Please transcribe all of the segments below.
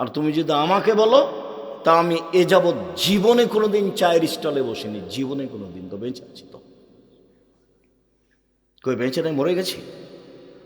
আর তুমি যদি আমাকে বলো, তা আমি এ যাবৎ জীবনে কোনোদিন চায়ের স্টলে বসিনি, জীবনে কোনোদিন। তো বেঁচে আছি তো। কই বেঁচে নাই? মরে গেছি?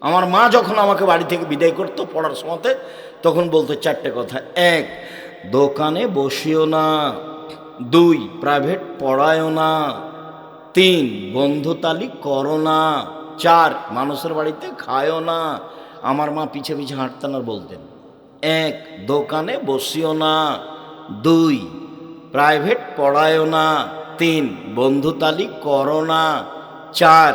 আমার মা যখন আমাকে বাড়ি থেকে বিদায় করতো পড়ার সময়তে, তখন বলতো চারটে কথা। এক, দোকানে বসিও না। দুই, প্রাইভেট পড়ায়ও না। তিন বন্ধুতালি করো না। চার, মানুষের বাড়িতে খায়ও না। আমার মা পিছে পিছে হাঁটতেন আর বলতেন। এক, দোকানে বসিও না। দুই, প্রাইভেট পড়ায়ও না। তিন বন্ধুতালি করো না। চার,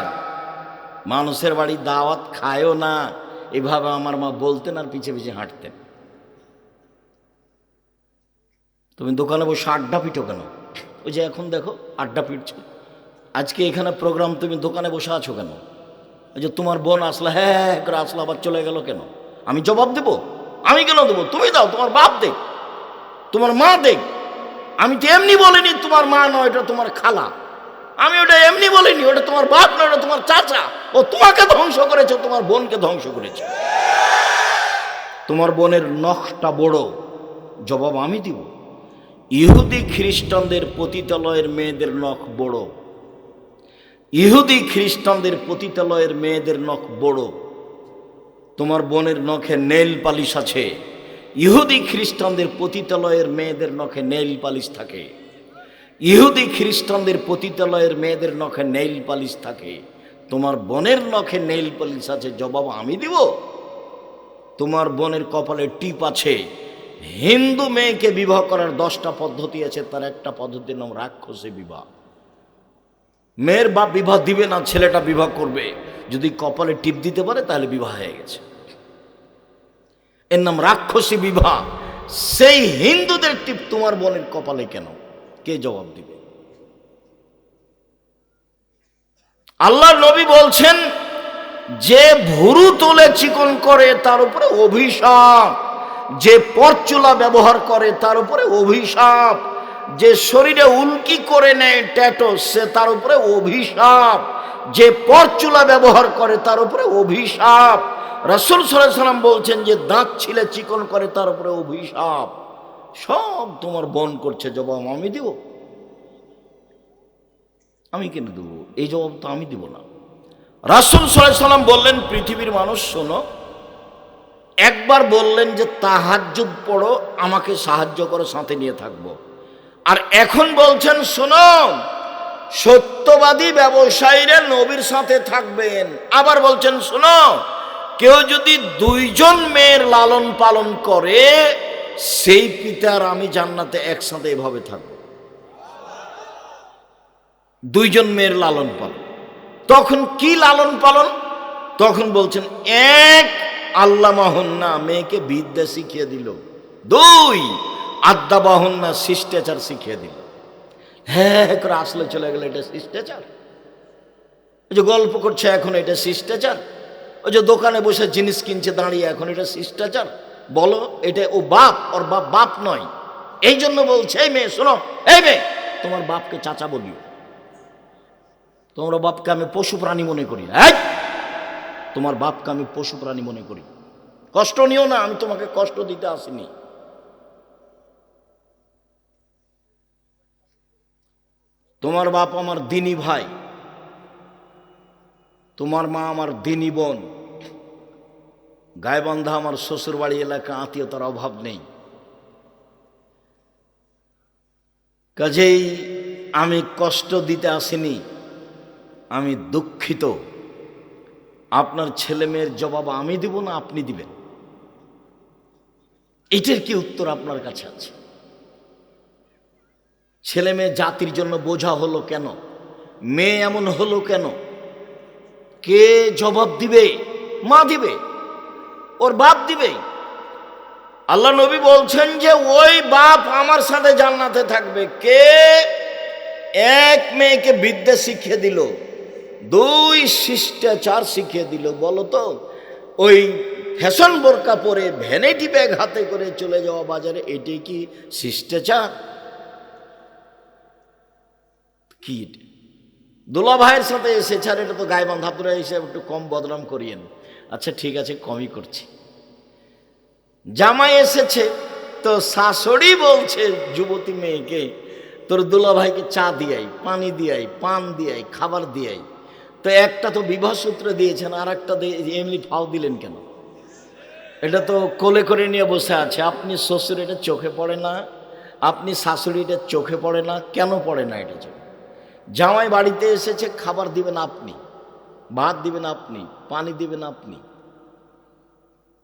মানুষের বাড়ি দাওয়াত খায়ও না। এভাবে আমার মা বলতেন আর পিছে পিছে হাঁটতেন। তুমি দোকানে বসে আড্ডা পিটো কেন? ওই যে এখন দেখো, আড্ডা পিটছো। আজকে এখানে প্রোগ্রাম, তুমি দোকানে বসে আছো কেন? ওই যে তোমার বোন আসলো হ্যাঁ হ্যাঁ করে আসলো, আবার চলে গেল কেন? আমি জবাব দেবো? আমি কেন দেবো? তুমি দাও, তোমার বাপ দেখ, তোমার মা দেখ। আমি তো এমনি বলিনি তোমার মা নয়, এটা তোমার খালা। আমি ওটা এমনি বলিনি, ওটা তোমার বাপ নয়, ওটা তোমার চাচা। ও তোমাকে ধ্বংস করেছে, তোমার বোনকে ধ্বংস করেছে। তোমার বোনের নখটা বড়, জবাব আমি দিব। ইহুদি খ্রিস্টানদের পতিতালয়ের মেয়েদের নখ বড়। ইহুদি খ্রিস্টানদের পতিতালয়ের মেয়েদের নখ বড়। তোমার বোনের নখে নেল পালিশ আছে। ইহুদি খ্রিস্টানদের পতিতালয়ের মেয়েদের নখে নেইল পালিশ থাকে। ইহুদি খ্রিস্টানদের পতিতালয়ের মেয়েদের নখে নেইল পালিশ থাকে। তোমার বোনের নখে নেইল পালিশ আছে, জবাব আমি দিব? তোমার বোনের কপালে টিপ আছে। হিন্দু মেয়েকে বিবাহ করার দশটা পদ্ধতি আছে, তার একটা পদ্ধতির নাম রাক্ষসী বিবাহ। মেয়ের বাপ বিবাহ দিবে না, ছেলেটা বিবাহ করবে। যদি কপালে টিপ দিতে পারে, তাহলে বিবাহ হয়ে গেছে। এর নাম রাক্ষসী বিবাহ। সেই হিন্দুদের টিপ তোমার বোনের কপালে কেন? কে জবাব দিবে? আল্লাহ নবী বলছেন, যে ভুরু তোলে চিকন করে, তার উপরে অভিশাপ। যে পরচুলা ব্যবহার করে, তার উপরে অভিশাপ। যে শরীরে উল্কি করে নেয় ট্যাটো, সে তার উপরে অভিশাপ। যে পরচুলা ব্যবহার করে, তার উপরে অভিশাপ। রাসুল সাল্লাম বলছেন যে দাঁত ছিলে, চিকন করে, তার উপরে অভিশাপ। সব তোমার বন করছে, জবাব আমি দিব। আমি কেন দেবো? এই জবাব তো আমি দিব না। রাসুল সাল্লাম বললেন, পৃথিবীর মানুষ, শোনো, একবার বললেন যে তাহাজ্জুদ পড়ো, আমাকে সাহায্য করো, সাথে নিয়ে থাকব। আর এখন বলছেন, শোনো, সত্যবাদী ব্যবসায়ীরা নবীর সাথে থাকবেন। আবার বলছেন, শোনো কেউ যদি দুইজন মেয়ের লালন পালন করে, সেই পিতার আমি জান্নাতে একসাথে এভাবে থাকব। দুইজন মেয়ের লালন পালন। তখন কি লালন পালন? তখন বলছেন, এক আল্লাহ মাহন্না মেয়েকে বিদ্যা শিখিয়ে দিল। দুই আদ্যা বাহন্না শিষ্টাচার শিখিয়ে দিল। হ্যাঁ হ্যাঁ করে আসলে চলে গেলে, এটা শিষ্টাচার? যে গল্প করছে এখন, এটা শিষ্টাচার? ওই যে দোকানে বসে জিনিস কিনছে, দাঁড়িয়ে, এখন এটা শিষ্টাচার। বলো, এটা ও বাপ, ওর বাপ বাপ নয়। এই জন্য বলছে, এই মেয়ে, শোনো, এই মেয়ে, তোমার বাপকে চাচা বলিও। তোমার বাপকে আমি পশু প্রাণী মনে করি এই! তোমার বাপকে আমি পশু প্রাণী মনে করি। কষ্ট নিও না, আমি তোমাকে কষ্ট দিতে আসিনি। তোমার বাপ আমার দিনী ভাই। তোমার মা আমার দিনী বোন। গায়বান্ধা আমার শ্বশুরবাড়ি এলাকা, আত্মীয়তার অভাব নেই। কাজেই আমি কষ্ট দিতে আসিনি, আমি দুঃখিত। আপনার ছেলে মেয়ের জবাব আমি দিব না, আপনি দিবেন। এটার কি উত্তর আপনার কাছে আছে? ছেলে মেয়ে জাতির জন্য বোঝা হলো কেন? মেয়ে এমন হলো কেন? কে জবাব দিবে? মা দিবে। ওর বাপ দিবে। আল্লাহ নবী বলছেন যে, ওই বাপ আমার সাথে জান্নাতে থাকবে। কে? এক মেয়েকে বিদ্যা শিখিয়ে দিল। দুই শিষ্টাচার শিখিয়ে দিল। বলো তো, ওই ফ্যাশন বোরকা পরে ভ্যানিটি ব্যাগ হাতে করে চলে যাওয়া বাজারে এটি কি শিষ্টাচার? কি? দোলা ভাইয়ের সাথে এসেছে আর এটা তো গায়ে বান্ধাপুরা এসে একটু কম বদনাম করিয়েন। আচ্ছা ঠিক আছে, কমই করছি। জামাই এসেছে, তো শাশুড়ি বলছে, যুবতী মেয়েকে, তোর দুলা ভাইকে চা দিয়াই, পানি দিয়াই, পান দিয়াই, খাবার দিয়াই। তো একটা তো বিবাহ সূত্রে দিয়েছেন আর একটা এমনি ফাও দিলেন কেন? এটা তো কোলে করে নিয়ে বসে আছে। আপনি শ্বশুর এটা চোখে পড়ে না, আপনি শাশুড়ি এটা চোখে পড়ে না, কেন পড়ে না এটা চোখে? জামাই বাড়িতে এসেছে, খাবার দিবেন আপনি, ভাত দিবেন আপনি, পানি দিবেন আপনি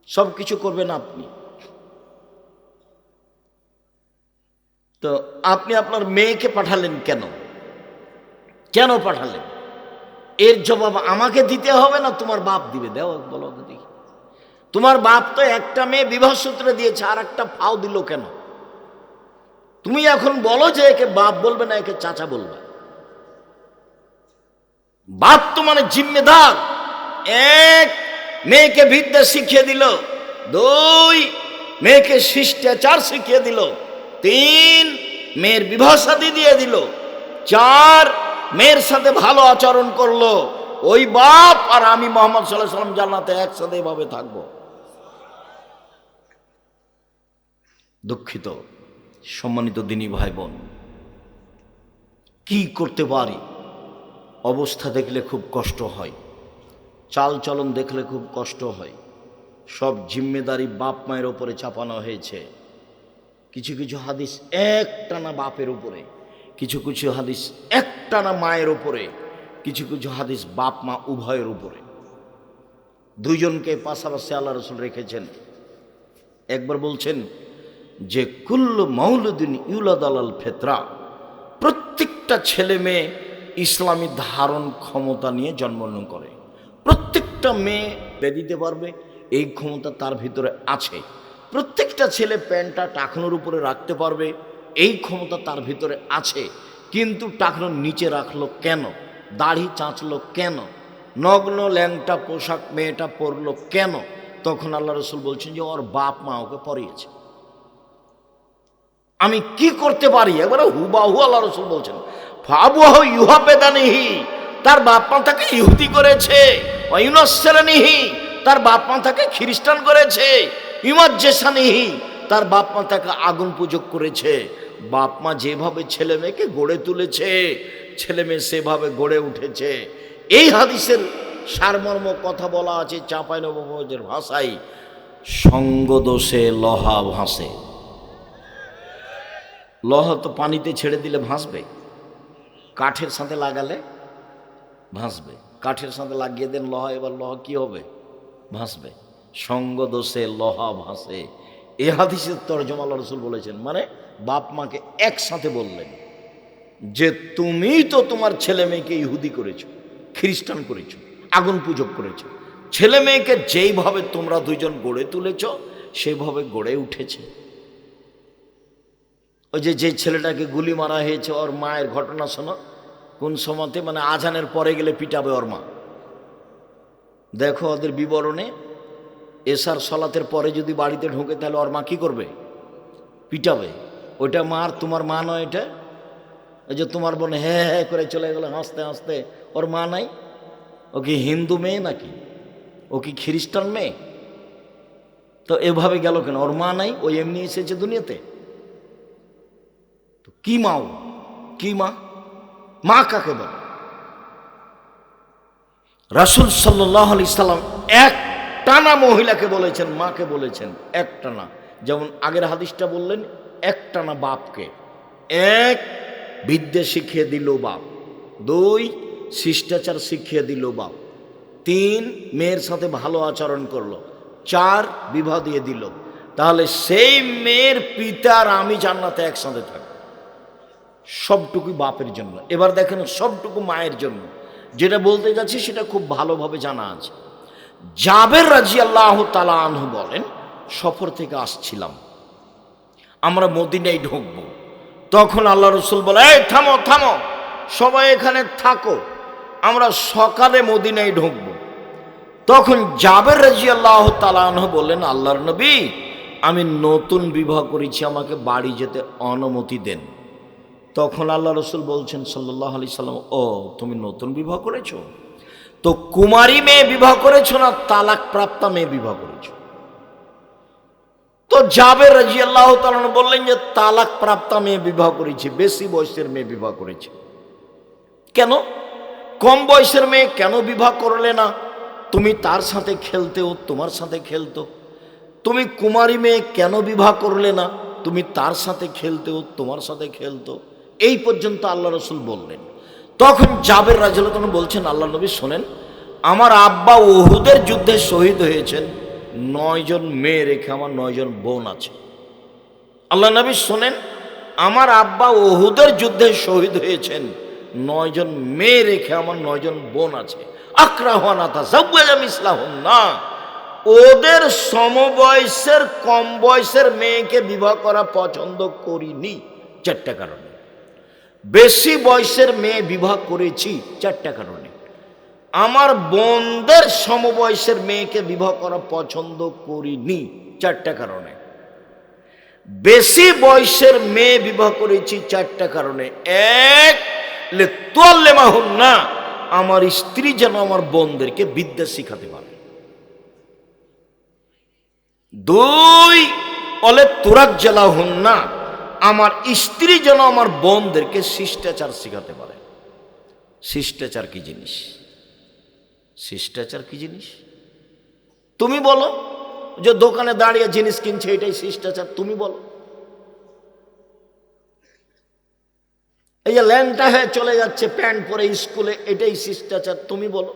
সব কিছু করবেন আপনি। তো আপনি আপনার মেয়েকে পাঠালেন কেন? কেন পাঠালেন? এর জবাব আমাকে দিতে হবে না তোমার বাপ দিবে? দেও বলো দেখি। তোমার বাপ তো একটা মেয়ে বিবাহ সূত্রে দিয়েছে আর একটা ফাও দিল কেন? তুমি এখন বলো যে একে বাপ বলবে না, একে চাচা বলবে। বাপ তো মানে জিম্মেদার। এক মেয়েকে বিদ্যা শিখিয়ে দিল। দুই মেয়েকে শিষ্টাচার শিখিয়ে দিল। তিন মেয়ের বিবাহ সাথী দিয়ে দিল। চার মেয়ের সাথে ভালো আচরণ করল। ওই বাপ আর আমি মোহাম্মদ সাল্লাহ সাল্লাম জান্নাতে একসাথে এভাবে থাকব। দুঃখিত, সম্মানিত দিনী ভাই বোন কি করতে পারি? অবস্থা দেখলে খুব কষ্ট হয়। চাল চলন দেখলে খুব কষ্ট হয়। সব জিম্মেদারি বাপ মায়ের ওপরে চাপানো হয়েছে। কিছু কিছু হাদিস একটানা বাপের উপরে, কিছু কিছু হাদিস একটানা মায়ের উপরে, কিছু কিছু হাদিস বাপ মা উভয়ের উপরে। দুইজনকে পাশাপাশি আল্লাহ রসুল রেখেছেন। একবার বলছেন, যে কুল্লু মৌলুদ্দিন ইউলাদ আলাল ফেতরা, প্রত্যেকটা ছেলে মেয়ে ইসলামী ধারণ ক্ষমতা নিয়ে জন্মগ্রহণ করে। প্রত্যেকটা মেয়ে দিতে পারবে, এই ক্ষমতা তার ভিতরে আছে। প্রত্যেকটা ছেলে প্যান্টটা টাকনোর উপরে রাখতে পারবে, এই ক্ষমতা তার ভিতরে আছে। কিন্তু টাকনোর নিচে রাখল কেন? দাড়ি চাঁচলো কেন? নগ্ন ল্যাংটা পোশাক মেয়েটা পরলো কেন? তখন আল্লাহ রসুল বলছেন যে, ওর বাপ মা ওকে পরিয়েছে। আমি কি করতে পারি? একবারে হুবাহু আল্লাহ রসুল বলছেন। ফাবুহ ইউহা পেদানিহি তার বাপ মা তাকে ইহুদি করেছে। অয়ুনসেরানিহি তার বাপ মা তাকে খ্রিস্টান করেছে। ইমাজ্জেসানিহি তার বাপ মা তাকে আগুন পূজক করেছে। বাপ মা যেভাবে ছেলে মেয়েকে গড়ে তুলেছে, ছেলে মেয়ে সেভাবে গড়ে উঠেছে। এই হাদিসের সারমর্ম কথা বলা আছে চাঁপাই নবমের ভাষায়, সঙ্গদোষে লহা ভাসে। লহ তো পানিতে ছেড়ে দিলে ভাসবে। কাঠের সাথে লাগালে? ভাসবে। কাঠের সাথে লাগিয়ে দেন লহ এবার লহ কি হবে? ভাসবে। সঙ্গ দোষে লহা ভাসে। এ হাদিসের তর্জমা রসুল বলেছেন মানে বাপ মাকে একসাথে বললেন যে তুমি তো তোমার ছেলে মেয়েকে ইহুদি করেছ খ্রিস্টান করেছ আগুন পূজক করেছ। ছেলে মেয়েকে যেইভাবে তোমরা দুজন গড়ে তুলেছ সেইভাবে গড়ে উঠেছে। ওই যে যে ছেলেটাকে গুলি মারা হয়েছে ওর মায়ের ঘটনা শোনো। কোন সময়তে? মানে আজানের পরে গেলে পিটাবে ওর মা। দেখো ওদের বিবরণে, এসার সলাতের পরে যদি বাড়িতে ঢোকে, তাহলে ওর মা কী করবে? পিটাবে। ওইটা মার তোমার মা নয় এটা। ওই যে তোমার বোন হ্যাঁ হ্যাঁ করে চলে গেলো, হাসতে হাসতে। ওর মা নাই। ও কি হিন্দু মেয়ে নাকি? ও কি খ্রিস্টান মেয়ে? তো এভাবে গেল কেন? ওর মা নাই, ও এমনি এসেছে দুনিয়াতে। কি মাও? কি মা? মা কাকে বলে? রাসুল সাল্লাহ আলি সাল্লাম এক টানা মহিলাকে বলেছেন, মাকে বলেছেন এক টানা যেমন আগের হাদিসটা বললেন এক টানা বাপকে। এক, বিদ্যে শিখিয়ে দিল বাপ। দুই, শিষ্টাচার শিখিয়ে দিল বাপ। তিন, মেয়ের সাথে ভালো আচরণ করল। চার, বিবাহ দিয়ে দিল। তাহলে সেই মেয়ের পিতার আমি জান্নাতে একসাথে থাকব। সবটুকুই বাপের জন্য। এবার দেখেন সবটুকু মায়ের জন্য। যেটা বলতে যাচ্ছি সেটা খুব ভালোভাবে জানা আছে। জাবের রাজি আল্লাহ তালাহ বলেন, সফর থেকে আসছিলাম। আমরা মদিনায় ঢুকবো। তখন আল্লাহ রসুল বলে, এই থামো থামো। সবাই এখানে থাকো। আমরা সকালে মদিনায় ঢুকবো। তখন জাবের রাজি আল্লাহ তালাহ বললেন, আল্লাহর নবী, আমি নতুন বিবাহ করেছি, আমাকে বাড়ি যেতে অনুমতি দেন। তখন আল্লাহ রসুল বলছেন সাল্লাহ আলি সাল্লাম, ও, তুমি নতুন বিবাহ করেছ? তো কুমারী মেয়ে বিবাহ করেছ না তালাক প্রাপ্তা মেয়ে বিবাহ করেছ? তো জাবের রাজি আল্লাহ বললেন যে তালাক প্রাপ্ত মেয়ে বিবাহ করেছে, বেশি বয়সের মেয়ে বিবাহ করেছে। কেন? কম বয়সের মেয়ে কেন বিবাহ করলে না? তুমি তার সাথে খেলতেও, তোমার সাথে খেলতো। তুমি কুমারী মেয়ে কেন বিবাহ করলে না? তুমি তার সাথে খেলতেও, তোমার সাথে খেলতো। এই পর্যন্ত আল্লাহ রসুল বললেন। তখন জাবের রাজুল বলছেন আল্লাহ নবী শোনেন, আমার আব্বা ওহুদের যুদ্ধে শহীদ হয়েছেন নয়জন মেয়ে রেখে আমার নয়জন বোন আছে। আল্লাহ নবী শোনেন, আমার আব্বা ওহুদের যুদ্ধে শহীদ হয়েছেন নয়জন মেয়ে রেখে আমার নয়জন বোন আছে। আক্রাহানাথা সাব্বাজাম ইসলাম না ওদের সমবয়সের কম বয়সের মেয়েকে বিবাহ করা পছন্দ করিনি। চারটা কারণে। বেশি বয়সের মেয়ে বিবাহ করেছি চারটা কারণে। আমার বোনদের সমবয়সের মেয়েকে বিবাহ করা পছন্দ করিনি চারটা কারণে। বেশি বয়সের মেয়ে বিবাহ করেছি চারটা কারণে। এক তোয়াল্লে মাহুন না আমার স্ত্রী যেন আমার বোনদেরকে বিদ্যা শিখাতে পারে। দুই, অলে তোরাক জেলা হন না আমার স্ত্রী যেন আমার বোনদেরকে শিষ্টাচার শিখাতে পারে। শিষ্টাচার কি জিনিস? শিষ্টাচার কি জিনিস? তুমি বলো যে দোকানে দাঁড়িয়ে জিনিস কিনছে, এটাই শিষ্টাচার, তুমি বলো। এই যে ল্যাংটা হয়ে চলে যাচ্ছে প্যান্ট পরে স্কুলে, এটাই শিষ্টাচার, তুমি বলো।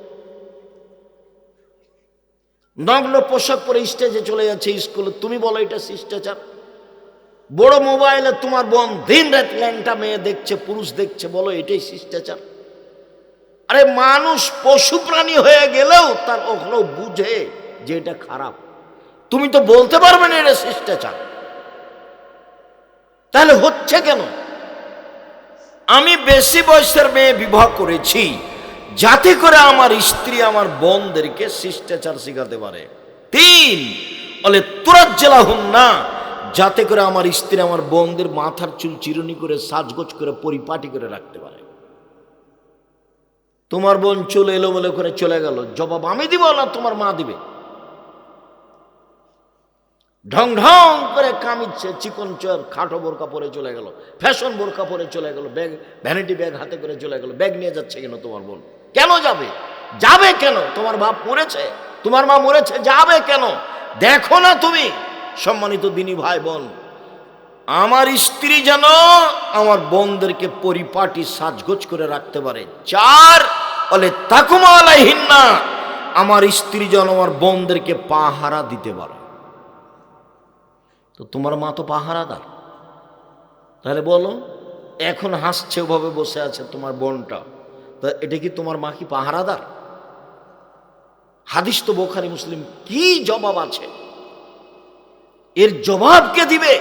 নগ্ন পোশাক পরে স্টেজে চলে যাচ্ছে স্কুলে, তুমি বলো এটা শিষ্টাচার। বড় মোবাইলে তোমার বোন দিন রাত ল্যাংটা মেয়ে দেখছে, পুরুষ দেখছে, বলো এটাই শিষ্টাচার। আরে মানুষ পশু প্রাণী হয়ে গেলেও তার ওখানে বুঝে যে এটা খারাপ। তুমি তো বলতে পারবে না এটা শিষ্টাচার। তাহলে হচ্ছে কেন? আমি বেশি বয়সের মেয়ে বিবাহ করেছি, যাতে করে আমার স্ত্রী আমার বোনদেরকে শিষ্টাচার শিখাতে পারে। তিন, বলে তুরাত জেলা হন না যাতে করে আমার স্ত্রী আমার বোনদের মাথার চুল চিরুনি করে, সাজগোজ করে, পরিপাটি করে রাখতে পারে। তোমার বোন চলে এলো বলে করে চলে গেল। জবাব আমি দিব না, তোমার মা দিবে। ঢং ঢং করে কামিচ্ছে চিকন চর খাটো বোরকা পরে চলে গেল। ফ্যাশন বোরকা পরে চলে গেল। ব্যাগ ভ্যানিটি ব্যাগ হাতে করে চলে গেল। ব্যাগ নিয়ে যাচ্ছে কেন তোমার বোন? কেন যাবে? যাবে কেন? তোমার বাপ মরেছে। তোমার মা মরেছে, যাবে কেন? দেখো না তুমি। সম্মানিত দিনী ভাই বোন, আমার স্ত্রী যেন আমার বোনদেরকে পরিপাটি সাজগোজ করে রাখতে পারে। চার, বলে, তাকুমা আমার স্ত্রী যেন আমার বোনদেরকে পাহারা দিতে পারে। তো তোমার মা তো পাহারাদার। তাহলে বলো, এখন হাসছে ওভাবে বসে আছে তোমার বোনটা। তা এটা কি তোমার মা কি পাহারাদার? হাদিস তো বোখারি মুসলিম, কি জবাব আছে? এর জবাব কে দিবে?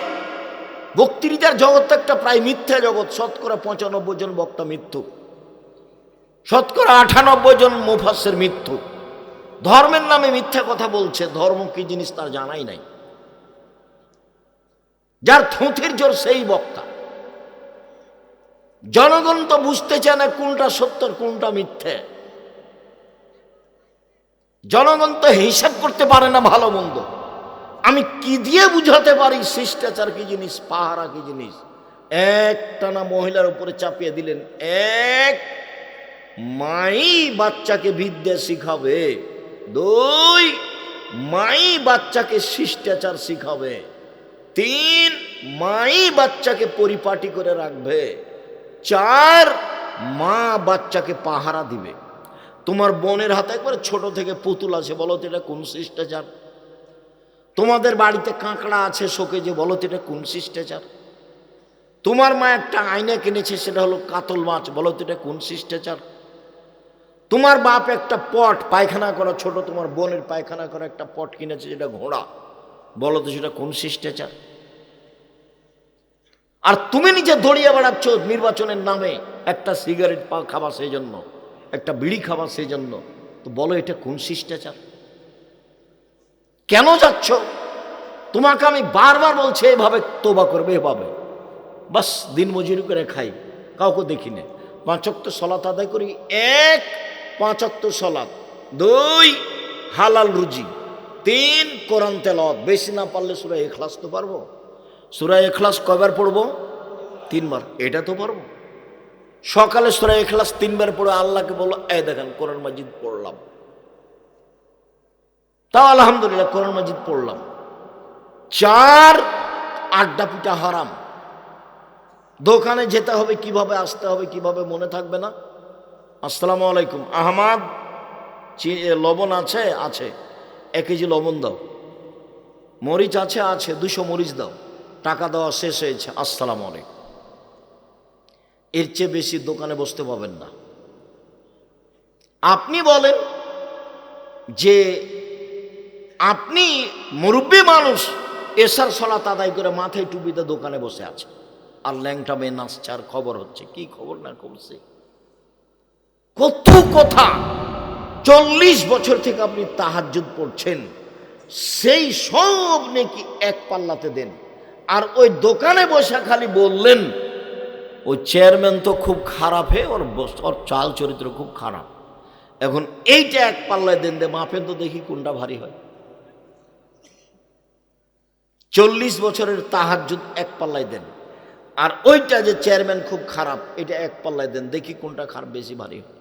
বক্তৃতার জগৎ একটা প্রায় মিথ্যা জগৎ। শতকরা পঁচানব্বই জন বক্তা মৃত্যু শতকরা আটানব্বই জন মুফাসের মৃত্যু ধর্মের নামে মিথ্যা কথা বলছে, ধর্ম কি জিনিস তার জানাই নাই। যার থুঁথির জোর সেই বক্তা। জনগণ তো বুঝতে চায় না কোনটা সত্য কোনটা মিথ্যে। জনগণ তো হিসাব করতে পারে না ভালো মন্দ। আমি কি দিয়ে বুঝাতে পারি শিষ্টাচার কি জিনিস, পাহারা কি জিনিস? একটানা মহিলার উপরে চাপিয়ে দিলেন, এক মাই বাচ্চাকে বিদ্যা শিখাবে, দুই মাই বাচ্চাকে শিষ্টাচার শিখাবে, তিন মাই বাচ্চাকে পরিপাটি করে রাখবে, চার মা বাচ্চাকে পাহারা দিবে। তোমার বোনের হাতে একবার ছোট থেকে পুতুল আছে, বলো তো এটা কোন শিষ্টাচার? তোমাদের বাড়িতে কাঁকড়া আছে শোকে যে বলো তো এটা কোন শিষ্টাচার? তোমার মা একটা আয়না কিনেছে, সেটা হলো কাতল মাছ, বলো তো এটা কোন শিষ্টাচার? তোমার বাপ একটা পট, পায়খানা করা ছোট, তোমার বোনের পায়খানা করা একটা পট কিনেছে, যেটা ঘোড়া, বলো তো সেটা কোন শিষ্টাচার? আর তুমি নিজে দড়িয়ে বেড়াচ্ছ নির্বাচনের নামে, একটা সিগারেট খাবা সেই জন্য একটা বিড়ি খাবা সেই জন্য তো বলো এটা কোন শিষ্টাচার? কেন যাচ্ছ? তোমাকে আমি বারবার বলছি, এভাবে তোবা করবে, এভাবে। বাস, দিন মজুরি করে খাই। কাউকে দেখি না। পাঁচক্ত সলাত আদায় করি। এক পাঁচক্ত সলাত। দুই, হালাল রুজি। তিন, কোরআন তেলাওয়াত। বেশি না পারলে সুরা এখলাস তো পারব। সুরা এখলাস কয়বার পড়ব? তিনবার। এটা তো পারব। সকালে সুরা এখলাস তিনবার পড়ে আল্লাহকে বলল এ দেখেন, কোরআন মাজিদ পড়লাম। তাও আলহামদুলিল্লাহ কোরআন মাজিদ পড়লাম। চার আড্ডা পিটা হারাম। দোকানে যেতে হবে, কীভাবে আসতে হবে, কীভাবে মনে থাকবে না? আসসালামু আলাইকুম। আহমাদ লবণ আছে? আছে। এক কেজি লবণ দাও। মরিচ আছে? আছে। দুশো মরিচ দাও। টাকা দেওয়া শেষ হয়েছে। আসসালামু আলাইকুম। এর চেয়ে বেশি দোকানে বসতে পাবেন না। আপনি বলেন যে আপনি মুরব্বী মানুষ, এসার সলাত আদায় করে মাথায় টুপিতে দোকানে বসে আছে। আর ল্যাংটা মেয়ে নাচছে, আর খবর হচ্ছে, কি খবর না করছে? কত কথা! চল্লিশ বছর থেকে আপনি তাহাজ্জুদ পড়ছেন, সেই সব নাকি এক পাল্লাতে দেন। আর ওই দোকানে বসে খালি বললেন, ওই চেয়ারম্যান তো খুব খারাপ হে, ওর ওর চাল চরিত্র খুব খারাপ। এখন এইটা এক পাল্লায় দেন দে মাপেন তো দেখি কোনটা ভারী হয়। চল্লিশ বছরের তাহার যুদ্ধ এক পাল্লায় দেন। আর ওইটা যে চেয়ারম্যান খুব খারাপ, এটা এক পাল্লায় দেন। দেখি কোনটা খারাপ, বেশি ভারী। হয়